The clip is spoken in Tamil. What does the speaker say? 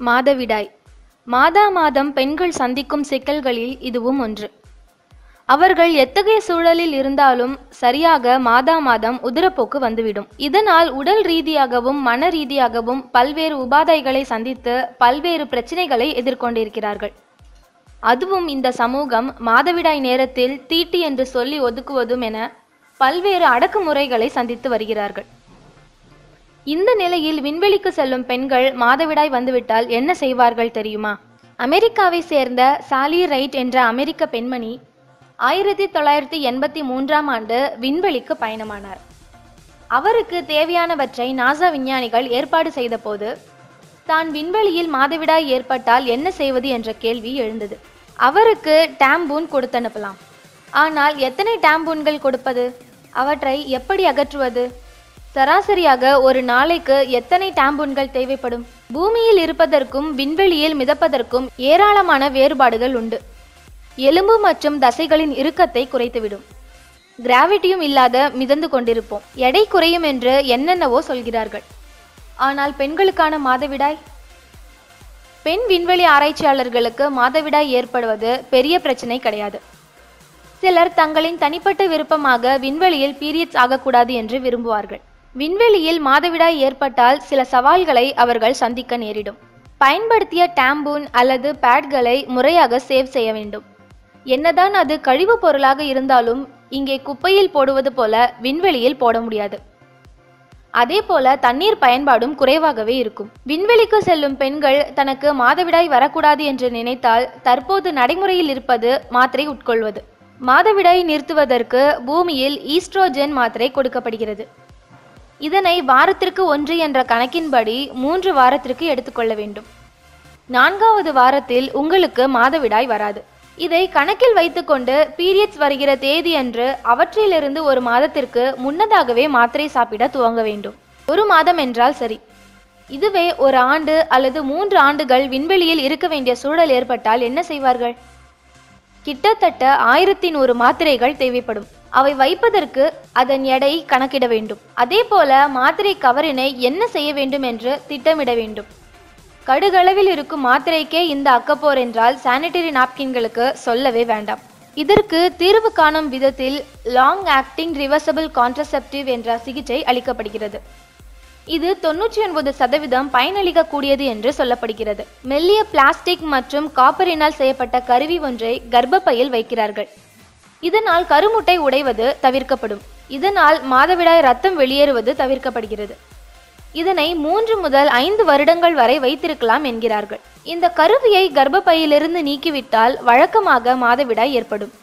மாதவிடாய். மாதா மாதம் பெண்கள் சந்திக்கும் சிக்கல்களில் இதுவும் ஒன்று. அவர்கள் எத்தகைய சூழலில் இருந்தாலும் சரியாக மாதா மாதம் உதிரப்போக்கு வந்துவிடும். இதனால் உடல் ரீதியாகவும் மன ரீதியாகவும் பல்வேறு உபாதைகளை சந்தித்து பல்வேறு பிரச்சனைகளை எதிர்கொண்டிருக்கிறார்கள். அதுவும் இந்த சமூகம் மாதவிடாய் நேரத்தில் தீட்டு என்று சொல்லி ஒதுக்குவதும் என பல்வேறு அடக்குமுறைகளை சந்தித்து வருகிறார்கள். இந்த நிலையில் விண்வெளிக்கு செல்லும் பெண்கள் மாதவிடாய் வந்துவிட்டால் என்ன செய்வார்கள் தெரியுமா? அமெரிக்காவை சேர்ந்த சாலி ரைட் என்ற அமெரிக்க பெண்மணி ஆயிரத்தி தொள்ளாயிரத்தி எண்பத்தி மூன்றாம் ஆண்டு விண்வெளிக்கு பயணமானார். அவருக்கு தேவையானவற்றை நாசா விஞ்ஞானிகள் ஏற்பாடு செய்தபோது தான் விண்வெளியில் மாதவிடாய் ஏற்பட்டால் என்ன செய்வது? என்ற கேள்வி எழுந்தது. அவருக்கு டேம்பூன் கொடுத்தனுப்பலாம். ஆனால் எத்தனை டேம்பூன்கள் கொடுப்பது? அவற்றை எப்படி அகற்றுவது? சராசரியாக ஒரு நாளைக்கு எத்தனை டாம்பூன்கள் தேவைப்படும்? பூமியில் இருப்பதற்கும் விண்வெளியில் மிதப்பதற்கும் ஏராளமான வேறுபாடுகள் உண்டு. எலும்பு மற்றும் தசைகளின் இறுக்கத்தை குறைத்துவிடும். கிராவிட்டியும் இல்லாத மிதந்து கொண்டிருப்போம். எடை குறையும் என்று என்னென்னவோ சொல்கிறார்கள். ஆனால் பெண்களுக்கான மாதவிடாய்? பெண் விண்வெளி ஆராய்ச்சியாளர்களுக்கு மாதவிடாய் ஏற்படுவது பெரிய பிரச்சனை கிடையாது. சிலர் தங்களின் தனிப்பட்ட விருப்பமாக விண்வெளியில் பீரியட்ஸ் ஆகக்கூடாது என்று விரும்புவார்கள். விண்வெளியில் மாதவிடாய் ஏற்பட்டால் சில சவால்களை அவர்கள் சந்திக்க நேரிடும். பயன்படுத்திய டாம்பூன் அல்லது பேட்களை முறையாக சேவ் செய்ய வேண்டும். என்னதான் அது கழிவுப் பொருளாக இருந்தாலும் இங்கே குப்பையில் போடுவது போல விண்வெளியில் போட முடியாது. அதே போல தண்ணீர் பயன்பாடும் குறைவாகவே இருக்கும். விண்வெளிக்கு செல்லும் பெண்கள் தனக்கு மாதவிடாய் வரக்கூடாது என்று நினைத்தால் தற்போது நடைமுறையில் இருப்பது மாத்திரை உட்கொள்வது. மாதவிடாய் நிறுத்துவதற்கு பூமியில் ஈஸ்ட்ரோஜன் மாத்திரை கொடுக்கப்படுகிறது. இதனை வாரத்திற்கு ஒன்று என்ற கணக்கின்படி மூன்று வாரத்திற்கு எடுத்துக்கொள்ள வேண்டும். நான்காவது வாரத்தில் உங்களுக்கு மாதவிடாய் வராது. இதை கணக்கில் வைத்துக்கொண்டு பீரியட்ஸ் வருகிற தேதி அன்று அவற்றிலிருந்து ஒரு மாதத்திற்கு முன்னதாகவே மாத்திரை சாப்பிட துவங்க வேண்டும். ஒரு மாதம் என்றால் சரி. இதுவே ஒரு ஆண்டு அல்லது மூன்று ஆண்டுகள் விண்வெளியில் இருக்க வேண்டிய சூழல் ஏற்பட்டால் என்ன செய்வார்கள்? கிட்டத்தட்ட ஆயிரத்தி நூறு மாத்திரைகள் தேவைப்படும். அவை வைப்பதற்கு அதன் எடை கணக்கிட வேண்டும். அதே போல மாத்திரை கவரினை என்ன செய்ய வேண்டும் என்று திட்டமிட வேண்டும். கடுகளவில் இருக்கும் மாத்திரைக்கே இந்த அக்கப்போர் என்றால் சானிட்டரி நாப்கின்களுக்கு சொல்லவே வேண்டாம். இதற்கு தீர்வு காணும் விதத்தில் லாங் ஆக்டிங் ரிவர்சபிள் கான்ட்ரசெப்டிவ் என்ற சிகிச்சை அளிக்கப்படுகிறது. இது தொன்னூற்றி ஒன்பது சதவீதம் பயனளிக்கக்கூடியது என்று சொல்லப்படுகிறது. மெல்லிய பிளாஸ்டிக் மற்றும் காப்பரினால் செய்யப்பட்ட கருவி ஒன்றை கர்ப்பப்பையில் வைக்கிறார்கள். இதனால் கருமுட்டை உடைவது தவிர்க்கப்படும். இதனால் மாதவிடாய் ரத்தம் வெளியேறுவது தவிர்க்கப்படுகிறது. இதனை மூன்று முதல் ஐந்து வருடங்கள் வரை வைத்திருக்கலாம் என்கிறார்கள். இந்த கருவியை கர்ப்பப்பையிலிருந்து நீக்கிவிட்டால் வழக்கமாக மாதவிடாய் ஏற்படும்.